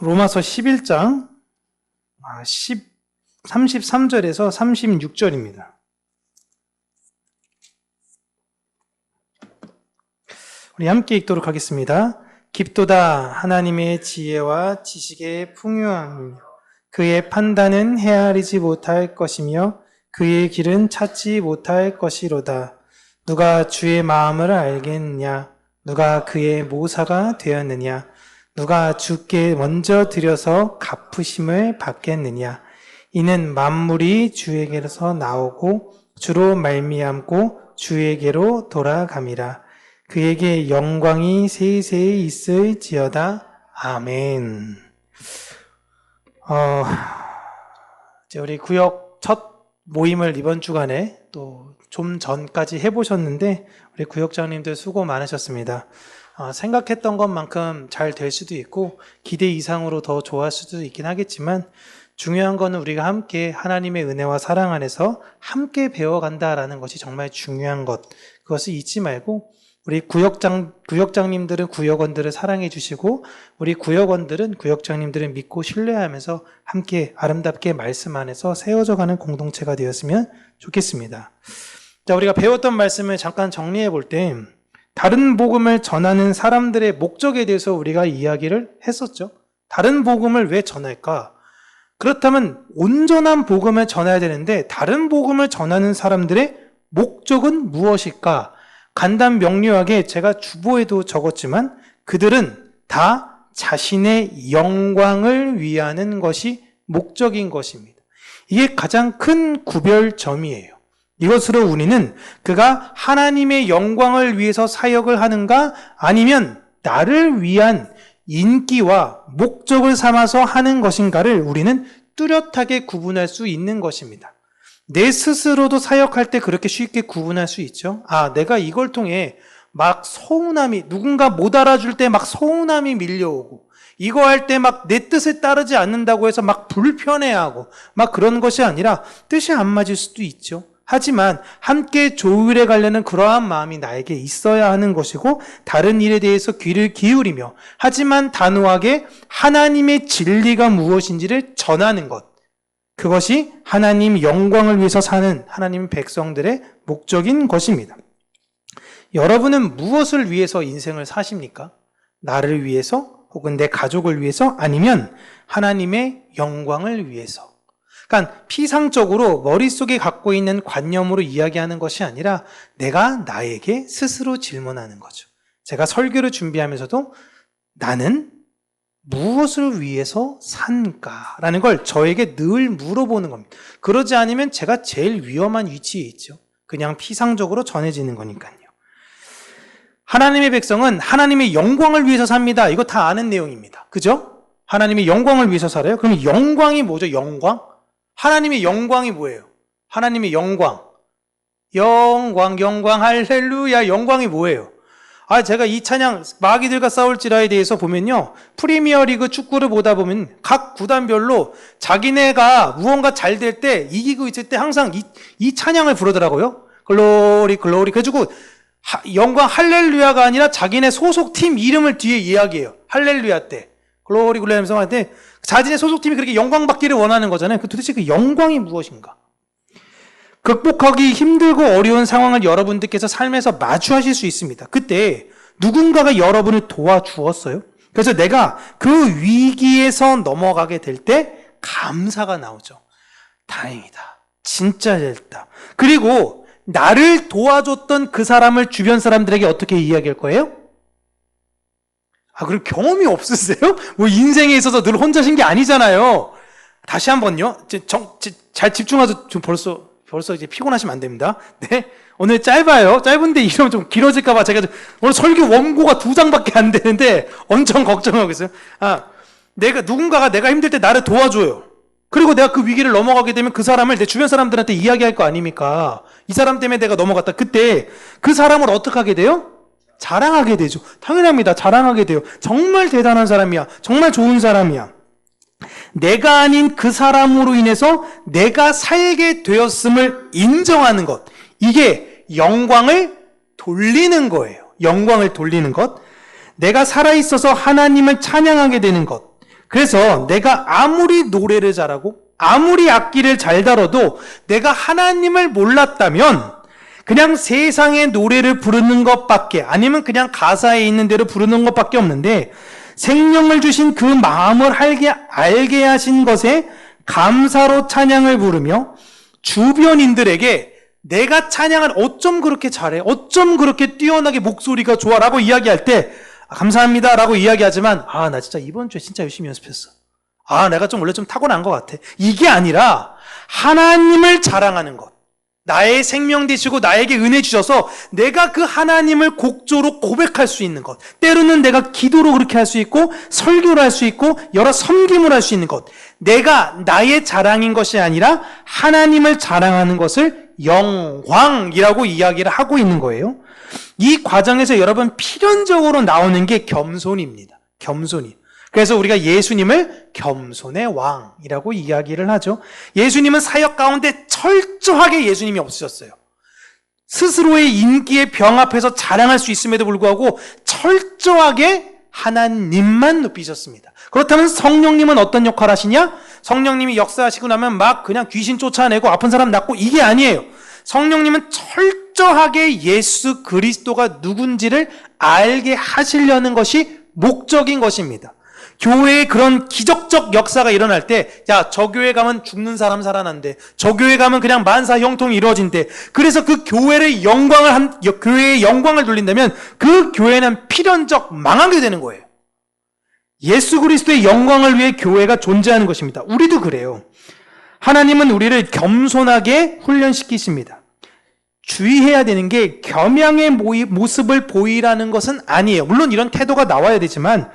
로마서 11장 아, 10, 33절에서 36절입니다. 우리 함께 읽도록 하겠습니다. 깊도다 하나님의 지혜와 지식의 풍요함이며 그의 판단은 헤아리지 못할 것이며 그의 길은 찾지 못할 것이로다. 누가 주의 마음을 알겠느냐? 누가 그의 모사가 되었느냐? 누가 주께 먼저 드려서 갚으심을 받겠느냐? 이는 만물이 주에게서 나오고 주로 말미암고 주에게로 돌아감이라. 그에게 영광이 세세히 있을지어다. 아멘. 어, 이제 우리 구역 첫 모임을 이번 주간에 또 좀 전까지 해보셨는데 우리 구역장님들 수고 많으셨습니다. 어, 생각했던 것만큼 잘 될 수도 있고 기대 이상으로 더 좋아할 수도 있긴 하겠지만 중요한 거는 우리가 함께 하나님의 은혜와 사랑 안에서 함께 배워간다라는 것이 정말 중요한 것. 그것을 잊지 말고 우리 구역장 구역장님들은 구역원들을 사랑해 주시고 우리 구역원들은 구역장님들을 믿고 신뢰하면서 함께 아름답게 말씀 안에서 세워져 가는 공동체가 되었으면 좋겠습니다. 자, 우리가 배웠던 말씀을 잠깐 정리해 볼때 다른 복음을 전하는 사람들의 목적에 대해서 우리가 이야기를 했었죠. 다른 복음을 왜 전할까? 그렇다면 온전한 복음을 전해야 되는데 다른 복음을 전하는 사람들의 목적은 무엇일까? 간단 명료하게 제가 주보에도 적었지만 그들은 다 자신의 영광을 위하는 것이 목적인 것입니다. 이게 가장 큰 구별점이에요. 이것으로 우리는 그가 하나님의 영광을 위해서 사역을 하는가 아니면 나를 위한 인기와 목적을 삼아서 하는 것인가를 우리는 뚜렷하게 구분할 수 있는 것입니다. 내 스스로도 사역할 때 그렇게 쉽게 구분할 수 있죠. 아, 내가 이걸 통해 막 서운함이, 누군가 못 알아줄 때 막 서운함이 밀려오고, 이거 할 때 막 내 뜻에 따르지 않는다고 해서 막 불편해하고, 막 그런 것이 아니라 뜻이 안 맞을 수도 있죠. 하지만 함께 조율해 가려는 그러한 마음이 나에게 있어야 하는 것이고 다른 일에 대해서 귀를 기울이며 하지만 단호하게 하나님의 진리가 무엇인지를 전하는 것. 그것이 하나님 영광을 위해서 사는 하나님 백성들의 목적인 것입니다. 여러분은 무엇을 위해서 인생을 사십니까? 나를 위해서 혹은 내 가족을 위해서 아니면 하나님의 영광을 위해서 그러니까 피상적으로 머릿속에 갖고 있는 관념으로 이야기하는 것이 아니라 내가 나에게 스스로 질문하는 거죠. 제가 설교를 준비하면서도 나는 무엇을 위해서 산가라는 걸 저에게 늘 물어보는 겁니다. 그러지 않으면 제가 제일 위험한 위치에 있죠. 그냥 피상적으로 전해지는 거니까요. 하나님의 백성은 하나님의 영광을 위해서 삽니다. 이거 다 아는 내용입니다. 그죠? 하나님의 영광을 위해서 살아요? 그럼 영광이 뭐죠? 영광? 하나님의 영광이 뭐예요? 하나님의 영광. 영광, 영광, 할렐루야. 영광이 뭐예요? 아, 제가 이 찬양, 마귀들과 싸울지라에 대해서 보면요. 프리미어 리그 축구를 보다 보면 각 구단별로 자기네가 무언가 잘 될 때, 이기고 있을 때 항상 이, 이 찬양을 부르더라고요. 글로리, 글로리. 그래가지고 하, 영광 할렐루야가 아니라 자기네 소속 팀 이름을 뒤에 이야기해요. 할렐루야 때. 글로리, 글로리 하면서 할때 자신의 소속팀이 그렇게 영광받기를 원하는 거잖아요. 그 도대체 그 영광이 무엇인가? 극복하기 힘들고 어려운 상황을 여러분들께서 삶에서 마주하실 수 있습니다. 그때 누군가가 여러분을 도와주었어요. 그래서 내가 그 위기에서 넘어가게 될 때 감사가 나오죠. 다행이다. 진짜 잘했다. 그리고 나를 도와줬던 그 사람을 주변 사람들에게 어떻게 이야기할 거예요? 아, 그리고 경험이 없으세요? 뭐 인생에 있어서 늘 혼자신 게 아니잖아요. 다시 한 번요. 정, 잘 집중하서 좀 벌써, 벌써 이제 피곤하시면 안 됩니다. 네. 오늘 짧아요. 짧은데 이러면 좀 길어질까봐 제가 오늘 설교 원고가 두 장밖에 안 되는데 엄청 걱정하고 있어요. 아, 내가, 누군가가 내가 힘들 때 나를 도와줘요. 그리고 내가 그 위기를 넘어가게 되면 그 사람을 내 주변 사람들한테 이야기할 거 아닙니까? 이 사람 때문에 내가 넘어갔다. 그때 그 사람을 어떻게 하게 돼요? 자랑하게 되죠. 당연합니다. 자랑하게 돼요. 정말 대단한 사람이야. 정말 좋은 사람이야. 내가 아닌 그 사람으로 인해서 내가 살게 되었음을 인정하는 것. 이게 영광을 돌리는 거예요. 영광을 돌리는 것. 내가 살아있어서 하나님을 찬양하게 되는 것. 그래서 내가 아무리 노래를 잘하고 아무리 악기를 잘 다뤄도 내가 하나님을 몰랐다면 그냥 세상의 노래를 부르는 것밖에 아니면 그냥 가사에 있는 대로 부르는 것밖에 없는데 생명을 주신 그 마음을 알게, 알게 하신 것에 감사로 찬양을 부르며 주변인들에게 내가 찬양을 어쩜 그렇게 잘해? 어쩜 그렇게 뛰어나게 목소리가 좋아? 라고 이야기할 때 아, 감사합니다 라고 이야기하지만 아 나 진짜 이번 주에 진짜 열심히 연습했어. 아 내가 좀 원래 좀 타고난 것 같아. 이게 아니라 하나님을 자랑하는 것. 나의 생명 되시고 나에게 은혜 주셔서 내가 그 하나님을 곡조로 고백할 수 있는 것. 때로는 내가 기도로 그렇게 할 수 있고 설교를 할 수 있고 여러 섬김을 할 수 있는 것. 내가 나의 자랑인 것이 아니라 하나님을 자랑하는 것을 영광이라고 이야기를 하고 있는 거예요. 이 과정에서 여러분 필연적으로 나오는 게 겸손입니다. 겸손이. 그래서 우리가 예수님을 겸손의 왕이라고 이야기를 하죠. 예수님은 사역 가운데 철저하게 예수님이 없으셨어요. 스스로의 인기의 병 앞에서 자랑할 수 있음에도 불구하고 철저하게 하나님만 높이셨습니다. 그렇다면 성령님은 어떤 역할 하시냐? 성령님이 역사하시고 나면 막 그냥 귀신 쫓아내고 아픈 사람 낫고 이게 아니에요. 성령님은 철저하게 예수 그리스도가 누군지를 알게 하시려는 것이 목적인 것입니다. 교회에 그런 기적적 역사가 일어날 때, 야, 저 교회 가면 죽는 사람 살아난대. 저 교회 가면 그냥 만사 형통이 이루어진대. 그래서 그 교회의 영광을 한, 교회의 영광을 돌린다면 그 교회는 필연적 망하게 되는 거예요. 예수 그리스도의 영광을 위해 교회가 존재하는 것입니다. 우리도 그래요. 하나님은 우리를 겸손하게 훈련시키십니다. 주의해야 되는 게 겸양의 모습을 보이라는 것은 아니에요. 물론 이런 태도가 나와야 되지만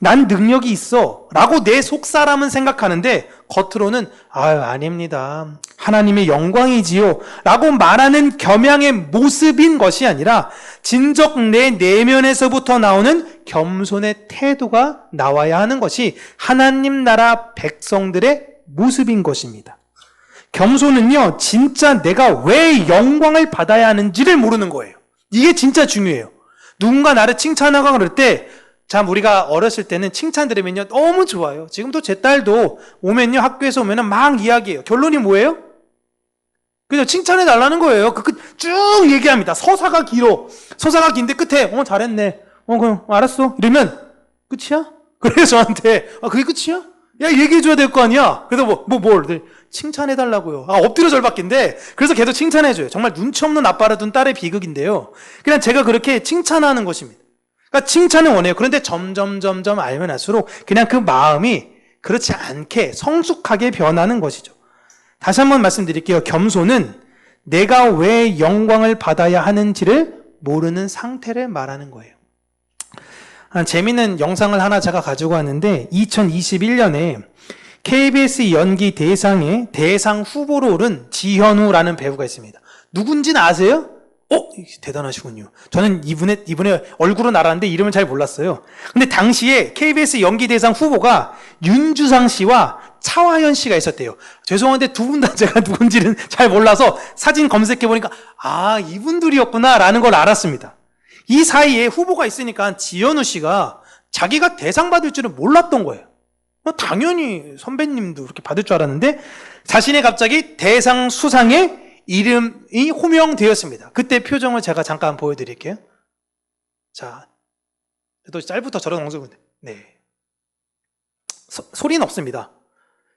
난 능력이 있어 라고 내 속 사람은 생각하는데 겉으로는 아유 아닙니다. 하나님의 영광이지요 라고 말하는 겸양의 모습인 것이 아니라 진적 내 내면에서부터 나오는 겸손의 태도가 나와야 하는 것이 하나님 나라 백성들의 모습인 것입니다. 겸손은요, 진짜 내가 왜 영광을 받아야 하는지를 모르는 거예요. 이게 진짜 중요해요. 누군가 나를 칭찬하거나 그럴 때, 참, 우리가 어렸을 때는 칭찬 들으면요, 너무 좋아요. 지금도 제 딸도 오면요, 학교에서 오면은 막 이야기해요. 결론이 뭐예요? 그냥 칭찬해 달라는 거예요. 그끝쭉 얘기합니다. 서사가 길어. 서사가 긴데 끝에, 어, 잘했네. 어, 그럼, 알았어. 이러면, 끝이야? 그래서 저한테, 아, 그게 끝이야? 야, 얘기해 줘야 될 거 아니야? 그래서 뭐, 뭐, 뭘? 네, 칭찬해 달라고요. 아, 엎드려 절받기인데, 그래서 계속 칭찬해 줘요. 정말 눈치 없는 아빠를 둔 딸의 비극인데요. 그냥 제가 그렇게 칭찬하는 것입니다. 그러니까 칭찬을 원해요. 그런데 점점, 점점 알면 할수록 그냥 그 마음이 그렇지 않게 성숙하게 변하는 것이죠. 다시 한번 말씀드릴게요. 겸손은 내가 왜 영광을 받아야 하는지를 모르는 상태를 말하는 거예요. 아, 재미있는 영상을 하나 제가 가지고 왔는데 2021년에 KBS 연기 대상에 대상 후보로 오른 지현우라는 배우가 있습니다. 누군지는 아세요? 어, 대단하시군요. 저는 이분의 이분의 얼굴은 알았는데 이름을 잘 몰랐어요. 근데 당시에 KBS 연기 대상 후보가 윤주상 씨와 차화연 씨가 있었대요. 죄송한데 두 분 다 제가 누군지는 잘 몰라서 사진 검색해 보니까 아 이분들이었구나 라는 걸 알았습니다. 이 사이에 후보가 있으니까 지현우 씨가 자기가 대상 받을 줄은 몰랐던 거예요. 뭐 당연히 선배님도 그렇게 받을 줄 알았는데 자신의 갑자기 대상 수상에 이름이 호명되었습니다. 그때 표정을 제가 잠깐 보여드릴게요. 자, 또 짧부터 저런 엉성인데, 네. 소, 소리는 없습니다.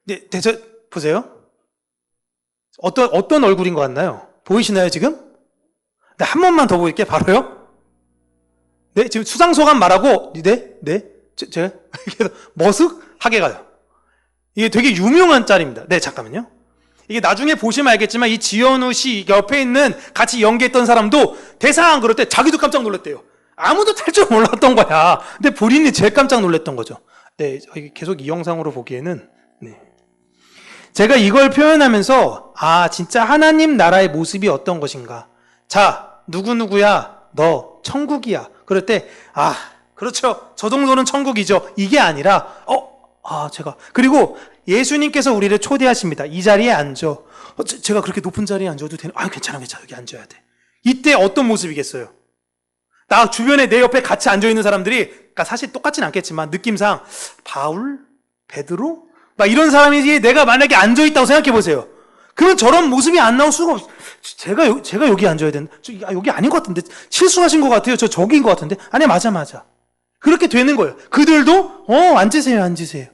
네, 대저 보세요. 어떤 어떤 얼굴인 것 같나요? 보이시나요 지금? 네, 한 번만 더 보일게요. 바로요. 네, 지금 수상 소감 말하고 네, 네, 제, 계속 머쓱하게 가요. 이게 되게 유명한 짤입니다. 네, 잠깐만요. 이게 나중에 보시면 알겠지만 이 지현우 씨 옆에 있는 같이 연기했던 사람도 대상 그럴 때 자기도 깜짝 놀랐대요. 아무도 탈 줄 몰랐던 거야. 근데 본인이 제일 깜짝 놀랐던 거죠. 네, 계속 이 영상으로 보기에는 네. 제가 이걸 표현하면서 아 진짜 하나님 나라의 모습이 어떤 것인가. 자 누구 누구야 너 천국이야. 그럴 때 아 그렇죠 저 정도는 천국이죠. 이게 아니라 어 아 제가 그리고 예수님께서 우리를 초대하십니다. 이 자리에 앉아. 어, 제- 제가 그렇게 높은 자리에 앉아도 되는? 아 괜찮아 괜찮아 여기 앉아야 돼. 이때 어떤 모습이겠어요? 나 주변에 내 옆에 같이 앉아 있는 사람들이 그러니까 사실 똑같진 않겠지만 느낌상 바울 베드로? 막 이런 사람이 내가 만약에 앉아 있다고 생각해 보세요. 그러면 저런 모습이 안 나올 수가 없. 제가 여, 제가 여기 앉아야 되는. 저 아, 여기 아닌 것 같은데 실수하신 것 같아요. 저 저기인 것 같은데. 아니 맞아 맞아. 그렇게 되는 거예요. 그들도 어 앉으세요 앉으세요.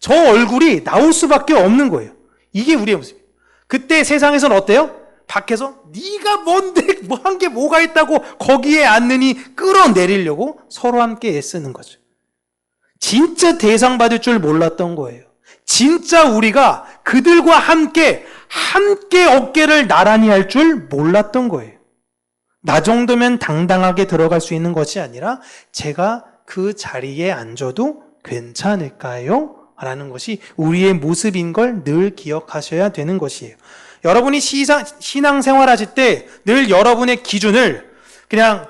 저 얼굴이 나올 수밖에 없는 거예요. 이게 우리의 모습이에요. 그때 세상에서는 어때요? 밖에서 네가 뭔데 뭐 한 게 뭐가 있다고 거기에 앉느니 끌어내리려고 서로 함께 애쓰는 거죠. 진짜 대상 받을 줄 몰랐던 거예요. 진짜 우리가 그들과 함께 함께 어깨를 나란히 할 줄 몰랐던 거예요. 나 정도면 당당하게 들어갈 수 있는 것이 아니라 제가 그 자리에 앉아도 괜찮을까요? 라는 것이 우리의 모습인 걸 늘 기억하셔야 되는 것이에요. 여러분이 신앙생활 하실 때 늘 여러분의 기준을 그냥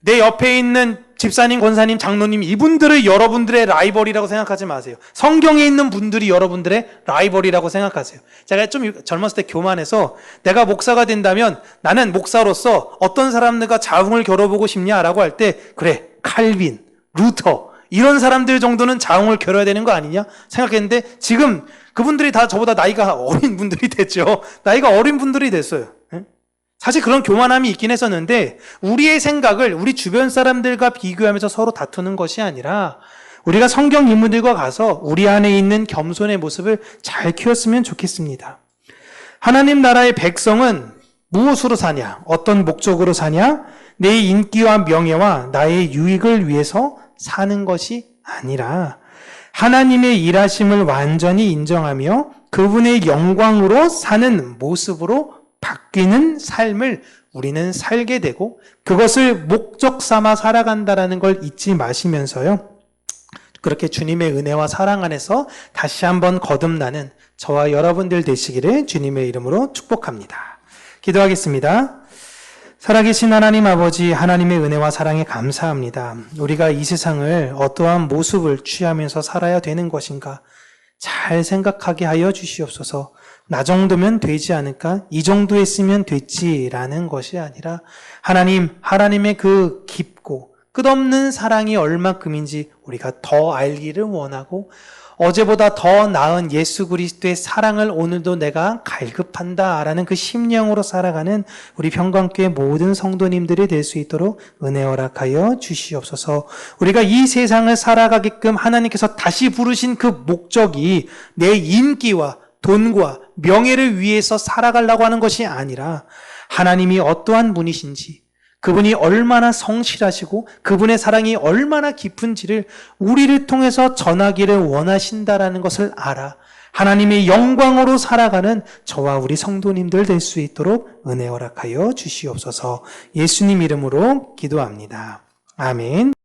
내 옆에 있는 집사님, 권사님, 장로님 이분들을 여러분들의 라이벌이라고 생각하지 마세요. 성경에 있는 분들이 여러분들의 라이벌이라고 생각하세요. 제가 좀 젊었을 때 교만해서 내가 목사가 된다면 나는 목사로서 어떤 사람들과 자웅을 겨뤄보고 싶냐라고 할 때 그래 칼빈, 루터 이런 사람들 정도는 자웅을 겨뤄야 되는 거 아니냐 생각했는데 지금 그분들이 다 저보다 나이가 어린 분들이 됐죠. 나이가 어린 분들이 됐어요. 예? 사실 그런 교만함이 있긴 했었는데 우리의 생각을 우리 주변 사람들과 비교하면서 서로 다투는 것이 아니라 우리가 성경 인물들과 가서 우리 안에 있는 겸손의 모습을 잘 키웠으면 좋겠습니다. 하나님 나라의 백성은 무엇으로 사냐? 어떤 목적으로 사냐? 내 인기와 명예와 나의 유익을 위해서 사는 것이 아니라 하나님의 일하심을 완전히 인정하며 그분의 영광으로 사는 모습으로 바뀌는 삶을 우리는 살게 되고 그것을 목적 삼아 살아간다라는 걸 잊지 마시면서요. 그렇게 주님의 은혜와 사랑 안에서 다시 한번 거듭나는 저와 여러분들 되시기를 주님의 이름으로 축복합니다. 기도하겠습니다. 살아계신 하나님 아버지, 하나님의 은혜와 사랑에 감사합니다. 우리가 이 세상을 어떠한 모습을 취하면서 살아야 되는 것인가 잘 생각하게 하여 주시옵소서. 나 정도면 되지 않을까? 이 정도 했으면 됐지라는 것이 아니라 하나님, 하나님의 그 깊고 끝없는 사랑이 얼마큼인지 우리가 더 알기를 원하고 어제보다 더 나은 예수 그리스도의 사랑을 오늘도 내가 갈급한다라는 그 심령으로 살아가는 우리 평강교회 모든 성도님들이 될 수 있도록 은혜 허락하여 주시옵소서. 우리가 이 세상을 살아가게끔 하나님께서 다시 부르신 그 목적이 내 인기와 돈과 명예를 위해서 살아가려고 하는 것이 아니라 하나님이 어떠한 분이신지 그분이 얼마나 성실하시고 그분의 사랑이 얼마나 깊은지를 우리를 통해서 전하기를 원하신다라는 것을 알아 하나님의 영광으로 살아가는 저와 우리 성도님들 될 수 있도록 은혜 허락하여 주시옵소서 예수님 이름으로 기도합니다. 아멘.